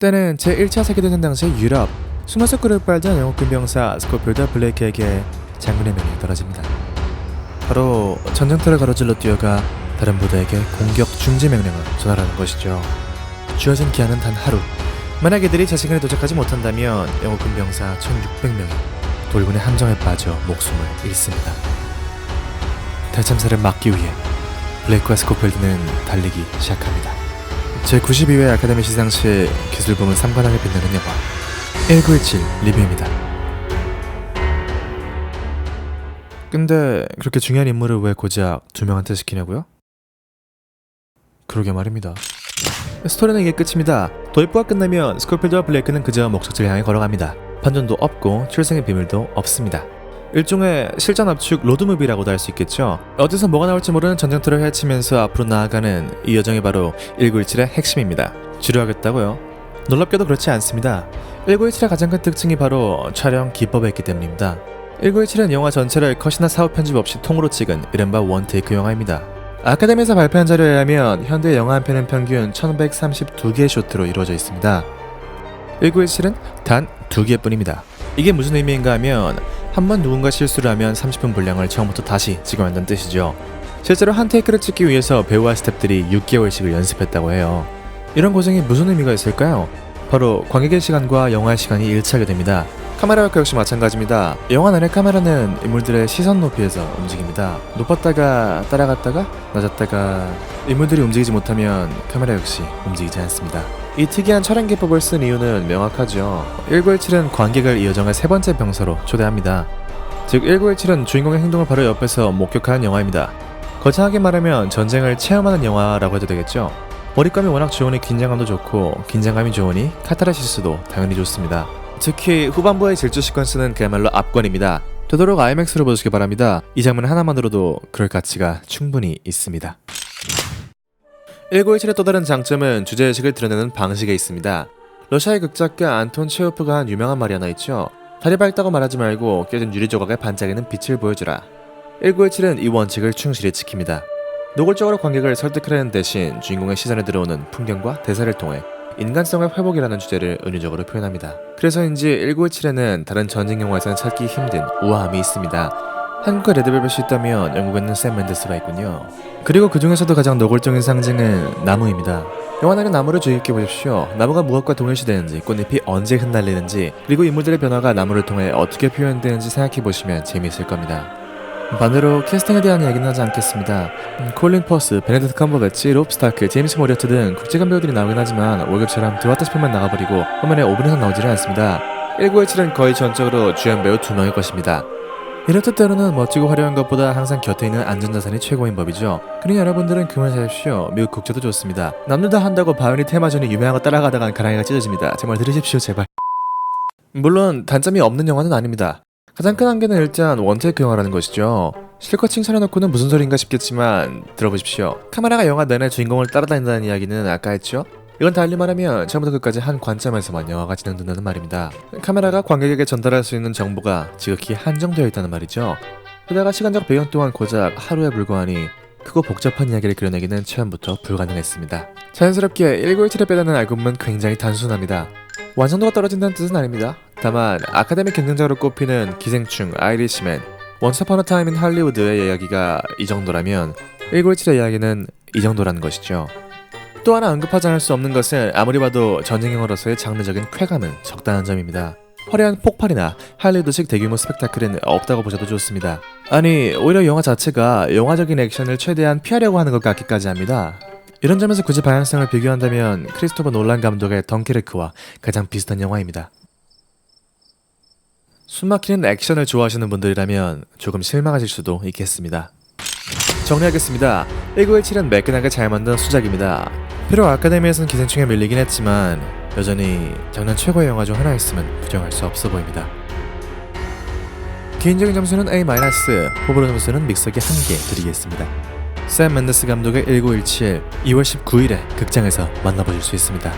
때는 제1차 세계대전 당시 유럽 꿀을 빨던 영국 군 병사 스코필드 블레이크에게 장군의 명이 떨어집니다. 바로 전쟁터를 가로질러 뛰어가 다른 부대에게 공격 중지 명령을 전하라는 것이죠. 주어진 기한은 단 하루. 만약 이들이 자신간에 도착하지 못한다면 영국 군 병사 1,600명이 돌군의 함정에 빠져 목숨을 잃습니다. 대참사를 막기 위해 블레이크와 스코필드는 달리기 시작합니다. 제92회 아카데미 시상식 기술 부문 3관왕에 빛나는 영화 1917 리뷰입니다. 근데 그렇게 중요한 임무를 왜 고작 두 명한테 시키냐고요? 그러게 말입니다. 스토리는 이게 끝입니다. 도입부가 끝나면 스콜필드와 블레이크는 그저 목적지를 향해 걸어갑니다. 반전도 없고 출생의 비밀도 없습니다. 일종의 실전 압축 로드무비라고도 할 수 있겠죠. 어디서 뭐가 나올지 모르는 전쟁터를 헤치면서 앞으로 나아가는 이 여정이 바로 1917의 핵심입니다. 지루하겠다고요? 놀랍게도 그렇지 않습니다. 1917의 가장 큰 특징이 바로 촬영 기법에 있기 때문입니다. 1917은 영화 전체를 컷이나 사후 편집 없이 통으로 찍은 이른바 원테이크 영화입니다. 아카데미에서 발표한 자료에 의하면 현대 영화 한 편은 평균 1132개의 쇼트로 이루어져 있습니다. 1917은 단두 개뿐입니다. 이게 무슨 의미인가 하면 한 번 누군가 실수를 하면 30분 분량을 처음부터 다시 찍어야 한다는 뜻이죠. 실제로 한 테이크를 찍기 위해서 배우와 스태프들이 6개월씩을 연습했다고 해요. 이런 고생이 무슨 의미가 있을까요? 바로 관객의 시간과 영화의 시간이 일치하게 됩니다. 카메라 역할 역시 마찬가지입니다. 영화 내내 카메라는 인물들의 시선 높이에서 움직입니다. 높았다가 따라갔다가 낮았다가 인물들이 움직이지 못하면 카메라 역시 움직이지 않습니다. 이 특이한 촬영 기법을 쓴 이유는 명확하죠. 1917은 관객을 이 여정의 세 번째 병사로 초대합니다. 즉 1917은 주인공의 행동을 바로 옆에서 목격하는 영화입니다. 거창하게 말하면 전쟁을 체험하는 영화라고 해도 되겠죠. 몰입감이 워낙 좋으니 긴장감도 좋고 긴장감이 좋으니 카타르시스도 당연히 좋습니다. 특히 후반부의 질주 시퀀스는 그야말로 압권입니다. 되도록 IMAX로 보시기 바랍니다. 이 장면 하나만으로도 그럴 가치가 충분히 있습니다. 1917의 또 다른 장점은 주제의식을 드러내는 방식에 있습니다. 러시아의 극작가 안톤 체오프가 한 유명한 말이 하나 있죠. 다리 밝다고 말하지 말고 깨진 유리 조각에 반짝이는 빛을 보여주라. 1917은 이 원칙을 충실히 지킵니다. 노골적으로 관객을 설득하려는 대신 주인공의 시선에 들어오는 풍경과 대사를 통해 인간성의 회복이라는 주제를 은유적으로 표현합니다. 그래서인지 1917에는 다른 전쟁 영화에서는 찾기 힘든 우아함이 있습니다. 한국에 레드벨벳이 있다면 영국에는 샘 맨데스가 있군요. 그리고 그 중에서도 가장 노골적인 상징은 나무입니다. 영화 내는 나무를 주의 깊게 보십시오. 나무가 무엇과 동일시되는지, 꽃잎이 언제 흩날리는지, 그리고 인물들의 변화가 나무를 통해 어떻게 표현되는지 생각해 보시면 재미있을 겁니다. 반대로 캐스팅에 대한 이야기는 하지 않겠습니다. 음, 콜린 퍼스, 베네딕트 컴버배치, 롭 스타크, 제임스 모리어트 등 국제관 배우들이 나오긴 하지만 월급처럼 들어왔다 싶으면 나가버리고 화면에 5분 이상 나오지를 않습니다. 1917은 거의 전적으로 주연 배우 두 명일 것입니다. 이렇듯 때로는 멋지고 화려한 것보다 항상 곁에 있는 안전자산이 최고인 법이죠. 그러니 여러분들은 그만 사십시오. 미국 국제도 좋습니다. 남들 다 한다고 바이오니 테마전이 유명한 거 따라가다간 가랑이가 찢어집니다. 제발 들으십시오 제발. 물론 단점이 없는 영화는 아닙니다. 가장 큰 한계는 일단 원테이크 영화라는 것이죠. 실컷 칭찬해놓고는 무슨 소리인가 싶겠지만 들어보십시오. 카메라가 영화 내내 주인공을 따라다닌다는 이야기는 아까 했죠? 이건 달리 말하면 처음부터 끝까지 한 관점에서만 영화가 진행된다는 말입니다. 카메라가 관객에게 전달할 수 있는 정보가 지극히 한정되어 있다는 말이죠. 게다가 시간적 배경 또한 고작 하루에 불과하니 크고 복잡한 이야기를 그려내기는 처음부터 불가능했습니다. 자연스럽게 1917에 빼다는 알고보면 굉장히 단순합니다. 완성도가 떨어진다는 뜻은 아닙니다. 다만 아카데미 경쟁자로 꼽히는 기생충 아이리시맨, 원스 어퍼너 타임 인 할리우드의 이야기가 이 정도라면 1917의 이야기는 이 정도라는 것이죠. 또 하나 언급하지 않을 수 없는 것은 아무리 봐도 전쟁 영화로서의 장르적인 쾌감은 적당한 점입니다. 화려한 폭발이나 할리우드식 대규모 스펙타클은 없다고 보셔도 좋습니다. 아니 오히려 영화 자체가 영화적인 액션을 최대한 피하려고 하는 것 같기까지 합니다. 이런 점에서 굳이 방향성을 비교한다면 크리스토퍼 놀란 감독의 덩케르크와 가장 비슷한 영화입니다. 숨막히는 액션을 좋아하시는 분들이라면 조금 실망하실 수도 있겠습니다. 정리하겠습니다. 1917은 매끈하게 잘 만든 수작입니다. 비록 아카데미에서는 기생충에 밀리긴 했지만 여전히 작년 최고의 영화 중 하나였음은 부정할 수 없어 보입니다. 개인적인 점수는 A-, 호불호 점수는 믹서기 1개 드리겠습니다. 샘 맨데스 감독의 1917 2월 19일에 극장에서 만나보실 수 있습니다.